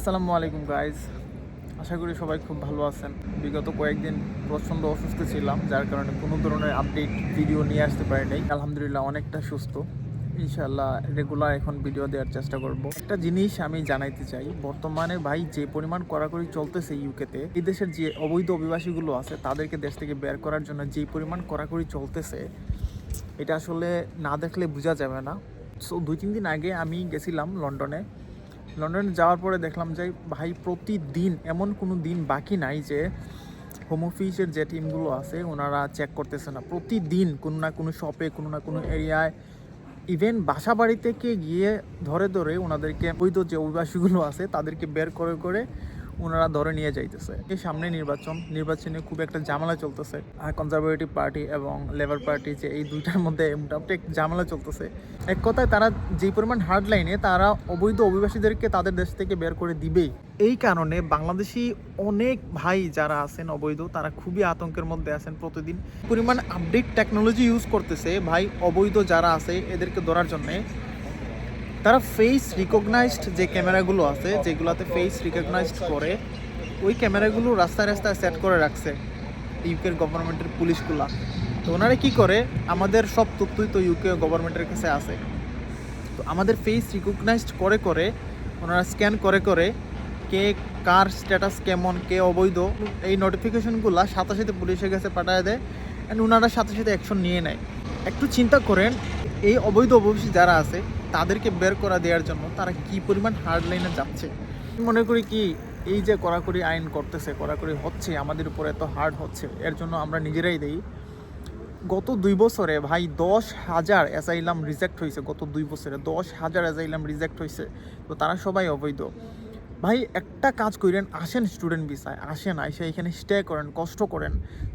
আসসালামু আলাইকুম গাইজ আশা করি সবাই খুব ভালো আছেন। বিগত কয়েকদিন প্রচণ্ড অসুস্থ ছিলাম, যার কারণে কোনো ধরনের আপডেট ভিডিও নিয়ে আসতে পারি নাই আলহামদুলিল্লাহ, অনেকটা সুস্থ। ইনশাল্লাহ রেগুলার এখন ভিডিও দেওয়ার চেষ্টা করব। একটা জিনিস আমি জানাইতে চাই, বর্তমানে ভাই যে পরিমাণ কড়াকড়ি চলতেছে ইউকেতে এই দেশের যে অবৈধ অভিবাসীগুলো আছে, তাদেরকে দেশ থেকে বের করার জন্য যে পরিমাণ কড়াকড়ি চলতেছে, এটা আসলে না দেখলে বোঝা যাবে না। সো দুই, তিন দিন আগে আমি গেছিলাম লন্ডনে। লন্ডনে যাওয়ার পরে দেখলাম যে, ভাই, প্রতিদিন, এমন কোনো দিন বাকি নাই যে হোম অফিসের যে টিমগুলো আছে, ওনারা চেক করতেছে না। প্রতিদিন কোনো না কোনো শপে কোনো না কোনো এরিয়ায় ইভেন বাসা বাড়ি থেকে গিয়ে ধরে ধরে ওনাদেরকে বৈধ যে অভিবাসীগুলো আছে, তাদেরকে বের করে করে ওনারা ধরে নিয়ে যাইতেছে। এই সামনে নির্বাচন, নির্বাচনে খুব একটা ঝামেলা চলতেছে। আর কনজারভেটিভ পার্টি এবং লেবার পার্টি যে এই দুইটার মধ্যে মোটামুটি ঝামেলা চলতেছে। এক কথায় তারা যে পরিমাণ হার্ড লাইনে তারা অবৈধ অভিবাসীদেরকে তাদের দেশ থেকে বের করে দিবেই। এই কারণে বাংলাদেশি অনেক ভাই যারা আছেন অবৈধ, তারা খুবই আতঙ্কের মধ্যে আছেন প্রতিদিন। পরিমাণ আপডেট টেকনোলজি ইউজ করতেছে ভাই অবৈধ যারা আছে এদেরকে ধরার জন্যে। তারা ফেস রিকগনাইজড যে ক্যামেরাগুলো আছে, যেগুলোতে ফেস রিকগনাইজড করে, ওই ক্যামেরাগুলো রাস্তায় রাস্তায় সেট করে রাখছে ইউকের গভর্নমেন্টের পুলিশগুলা। তো ওনারা কী করে? আমাদের সব তথ্যই তো ইউকে গভর্নমেন্টের কাছে আছে। তো আমাদের ফেস রিকগনাইজড করে করে, ওনারা স্ক্যান করে করে কে কার স্ট্যাটাস কেমন, কে অবৈধ, এই নোটিফিকেশনগুলো সাথে সাথে পুলিশের কাছে পাঠিয়ে দেয় অ্যান্ড ওনারা সাথে সাথে অ্যাকশন নিয়ে নেয়। একটু চিন্তা করেন, এই অবৈধ অবশ্যী যারা আছে তাদেরকে বের করা দেওয়ার জন্য তারা কি পরিমাণ হার্ড লাইনে যাচ্ছে? মনে করি কি, এই যে কড়াকড়ি আইন করতেছে, কড়াকড়ি হচ্ছে, আমাদের উপরে এত হার্ড হচ্ছে, এর জন্য আমরা নিজেরাই দেই। গত দুই বছরে ভাই দশ হাজার অ্যাসাইলাম রিজেক্ট হয়েছে গত দুই বছরে দশ হাজার অ্যাসাইলাম রিজেক্ট হয়েছে তো তারা সবাই অবৈধ। ভাই, একটা কাজ করেন আসেন স্টুডেন্ট ভিসায় আসেন, আইসে এখানে স্টে করেন, কষ্ট করেন,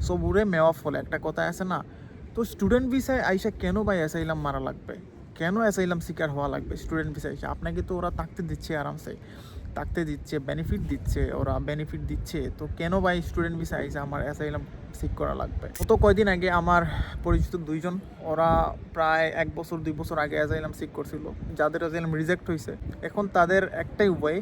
সবুরে মেওয়া ফলে, একটা কথা আছে না? তো স্টুডেন্ট ভিসায় আইসা কেন ভাই অ্যাসাইলাম মারা লাগবে? কেন অ্যাসাইলাম শিকার হওয়া লাগবে? স্টুডেন্ট ভিসায় এসে আপনাকে তো ওরা থাকতে দিচ্ছে আরামসে। থাকতে দিচ্ছে বেনিফিট দিচ্ছে, ওরা বেনিফিট দিচ্ছে। তো কেন ভাই স্টুডেন্ট ভিসা আইসে আমার অ্যাসাইলাম সিক করা লাগবে? গত কয়দিন আগে আমার পরিচিত দুইজন, ওরা প্রায় এক বছর, দুই বছর আগে অ্যাসাইলাম সিক করছিল। যাদের অ্যাসাইলাম রিজেক্ট হয়েছে এখন তাদের একটাই উপায়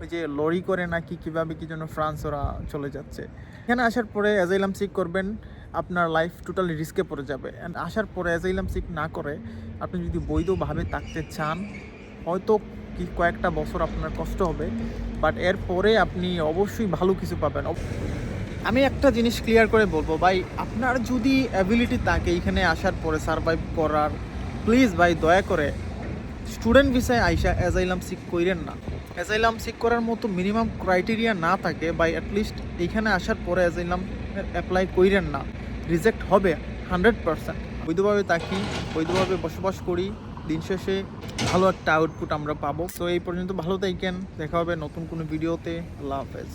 ওই যে লরি করে নাকি কীভাবে কি জন্য ফ্রান্স ওরা চলে যাচ্ছে। এখানে আসার পরে অ্যাজাইলাম সিক করবেন আপনার লাইফ টোটালি রিস্কে পড়ে যাবে। অ্যান্ড আসার পরে অ্যাজাইলাম সিক না করে, আপনি যদি বৈধভাবে থাকতে চান, হয়তো কি কয়েকটা বছর আপনার কষ্ট হবে বাট এরপরে আপনি অবশ্যই ভালো কিছু পাবেন। আমি একটা জিনিস ক্লিয়ার করে বলব, ভাই, আপনার যদি অ্যাবিলিটি থাকে এখানে আসার পরে সারভাইভ করার প্লিজ ভাই, দয়া করে স্টুডেন্ট ভিসায় আইসা অ্যাজাইলাম সিক কইরেন না। অ্যাজাইলাম সিক করার মতো মিনিমাম ক্রাইটেরিয়া না থাকে বা অ্যাটলিস্ট এইখানে আসার পরে অ্যাজাইলাম অ্যাপ্লাই কইরেন না। রিজেক্ট হবে হান্ড্রেড পারসেন্ট। বৈধভাবে থাকি, বৈধভাবে বসবাস করি, দিন শেষে ভালো একটা আউটপুট আমরা পাবো। তো এই পর্যন্ত ভালো থাকেন, দেখা হবে নতুন কোনো ভিডিওতে আল্লাহ হাফেজ।